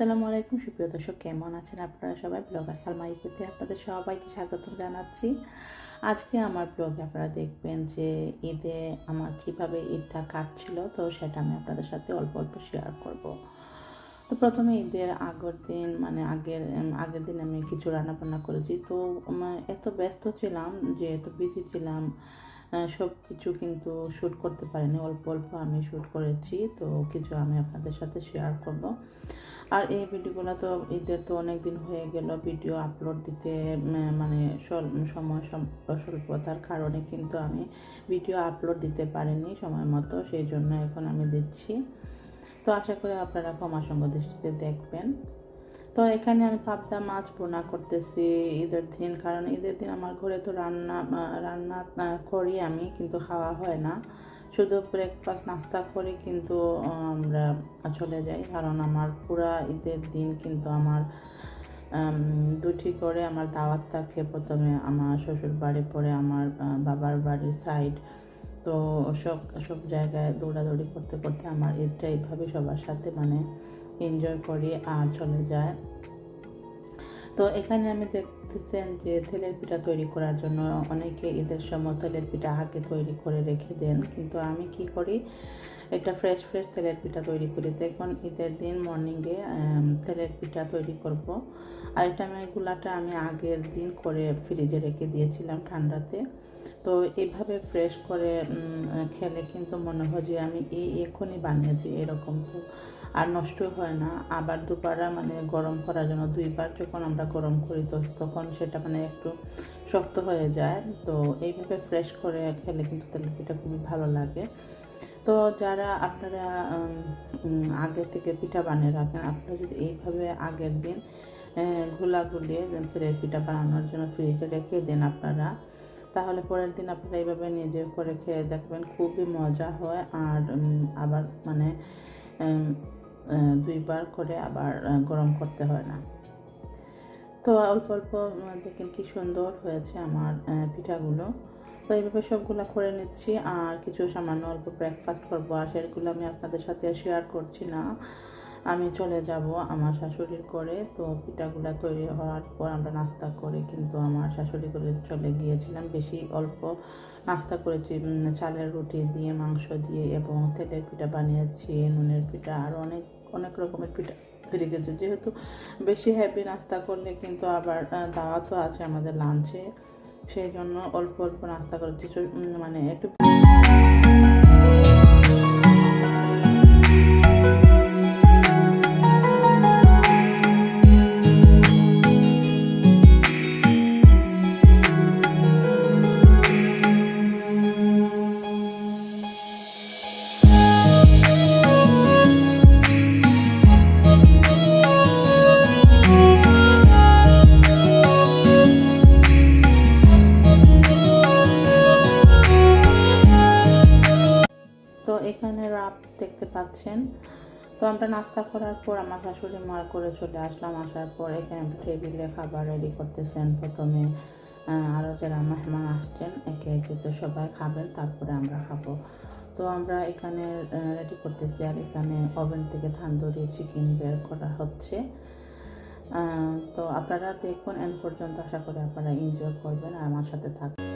আসসালামু আলাইকুম। সুপ্রিয় দর্শক, কেমন আছেন আপনারা সবাই? ব্লগার সালমা আপনাদের সবাইকে স্বাগত জানাচ্ছি। আজকে আমার ব্লগে আপনারা দেখবেন যে ঈদে আমার কীভাবে ঈদটা কাটছিল, তো সেটা আমি আপনাদের সাথে অল্প অল্প শেয়ার করব। তো প্রথমে ঈদের আগের দিন মানে আগের আগের দিন আমি কিছু রান্না বান্না করেছি। তো এত ব্যস্ত ছিলাম যে এত বিজি ছিলাম সব কিছু কিন্তু শ্যুট করতে পারিনি। অল্প অল্প আমি শ্যুট করেছি, তো কিছু আমি আপনাদের সাথে শেয়ার করব। আর এই ভিডিওগুলো তো ঈদের তো অনেক দিন হয়ে গেল ভিডিও আপলোড দিতে মানে সময় সম- স্বল্পতার কারণে কিন্তু আমি ভিডিও আপলোড দিতে পারিনি সময় মতো, সেই জন্য এখন আমি দিচ্ছি। তো আশা করি আপনারা ক্ষমা সঙ্গ দৃষ্টিতে দেখবেন। তো এখানে আমি পাবদা মাছ বোনা করতেছি ঈদের দিন, কারণ ঈদের দিন আমার ঘরে তো রান্না রান্না করি আমি, কিন্তু খাওয়া হয় না। শুধু ব্রেকফাস্ট নাস্তা করে, কিন্তু আমরা চলে যাই, কারণ আমার পুরা ঈদের দিন কিন্তু আমার দুটি করে, আমার দাওয়াত থাকে প্রথমে আমার শ্বশুর বাড়ি, পরে আমার বাবার বাড়ির সাইড তো সব সব জায়গায় দৌড়াদৌড়ি করতে করতে আমার ঈদটা এইভাবে সবার সাথে মানে এনজয় করি আর চলে যায়। তো এখানে আমি দেখতেছেন যে তেলের পিঠা তৈরি করার জন্য অনেকে ঈদের সময় তেলের পিঠা আগে তৈরি করে রেখে দেন। কিন্তু আমি কি করি? এটা ফ্রেশ ফ্রেশ তেলের পিঠা তৈরি করি। তো এখন ঈদের দিন মর্নিংয়ে তেলের পিঠা তৈরি করব। আর এটা আমি এগুলাটা আমি আগের দিন করে ফ্রিজে রেখে দিয়েছিলাম ঠান্ডাতে। তো এইভাবে ফ্রেশ করে খেলে কিন্তু মনে হয় যে আমি এই এখনই বানিয়েছি এরকম। তো আর নষ্ট হয় না। আবার দুপারা মানে গরম করার জন্য দুইবার যখন আমরা গরম করি, তো তখন সেটা মানে একটু শক্ত হয়ে যায়। তো এইভাবে ফ্রেশ করে খেলে কিন্তু তেলের খুবই ভালো লাগে। তো যারা আপনারা আগে থেকে পিঠা বানিয়ে রাখেন, আপনারা যদি এইভাবে আগের দিনগুলা গুলিয়ে পিঠা বানানোর জন্য ফ্রিজে রেখে দেন আপনারা তাহলে পরের দিন আপনারা এইভাবে নিজে করে খেয়ে দেখবেন, খুবই মজা হয়। আর আবার মানে দুইবার করে আবার গরম করতে হয় না। তো অল্প অল্প দেখেন কি সুন্দর হয়েছে আমার পিঠাগুলো। তো এইভাবে সবগুলো করে নিচ্ছি। আর কিছু সামান্য অল্প ব্রেকফাস্ট করব। আর সেগুলো আমি আপনাদের সাথে শেয়ার করছি না। আমি চলে যাব আমার শাশুড়ির করে তো পিঠাগুলা তৈরি হওয়ার পর আমরা নাস্তা করে কিন্তু আমার শাশুড়ি করে চলে গিয়েছিলাম। বেশি অল্প নাস্তা করেছি। চালের রুটি দিয়ে মাংস দিয়ে এবং তেলের পিঠা বানিয়েছি নুনের পিঠা আর অনেক অনেক রকমের পিঠা তৈরি করেছি। যেহেতু বেশি হ্যাপি নাস্তা করলে কিন্তু আবার আহ, দাওয়াতও আছে আমাদের লাঞ্চে সেই জন্য অল্প অল্প নাস্তা করেছি। মানে একটু রাপ দেখতে পাচ্ছেন। তো আমরা নাস্তা করার পর আমার শাশুড়ি মার করে চলে আসলাম। আসার পর এখানে টেবিলে খাবার রেডি করতেছেন। প্রথমে আরও যারা মেহমান আসছেন, একে একে তো সবাই খাবেন, তারপরে আমরা খাব। তো আমরা এখানে রেডি করতেছি। আর এখানে ওভেন থেকে থান্দুরি চিকেন বের করা হচ্ছে। তো আপনারা দেখুন এন পর্যন্ত আশা করি আপনারা এনজয় করবেন। আর আমার সাথে থাকবেন